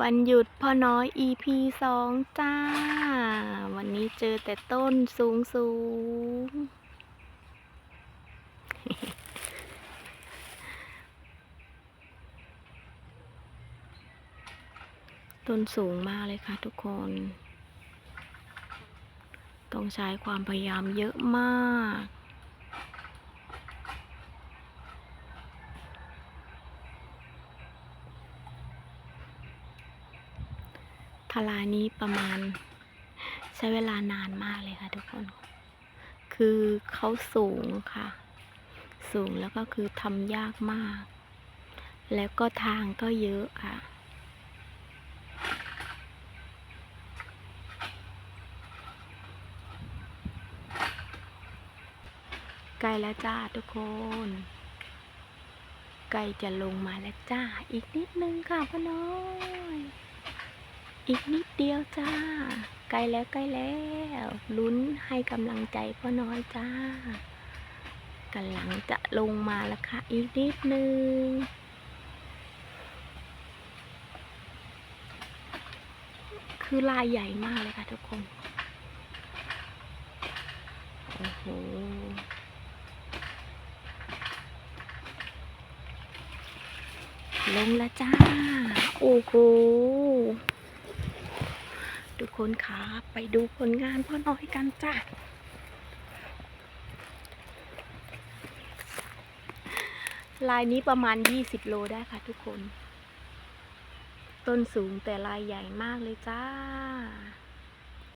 วันหยุดพ่อน้อย EP สองจ้า วันนี้เจอแต่ต้นสูงสูง ต้นสูงมากเลยค่ะทุกคน ต้องใช้ความพยายามเยอะมาก ทลายนี้ประมาณใช้เวลานานมากเลยค่ะทุกคน คือเขาสูงค่ะ สูงแล้วก็คือทำยากมาก แล้วก็ทางก็เยอะค่ะใกล้แล้วจ้าทุกคนใกล้จะลงมาแล้วจ้า อีกนิดนึงค่ะพ่อน้อย อีกนิดเดียวจ้า ใกล้แล้วใกล้แล้วลุ้นให้กำลังใจพ่อน้อยจ้ากำลังจะลงมาแล้วค่ะ อีกนิดนึงคือลายใหญ่มากเลยค่ะทุกคน โอ้โหลงแล้วจ้า โอ้โห ทุกคนคะไปดูผลงานพ่อน้อยกันจ้าลายนี้ประมาณ 20 โลได้ค่ะทุกคน ต้นสูงแต่ลายใหญ่มากเลยจ้า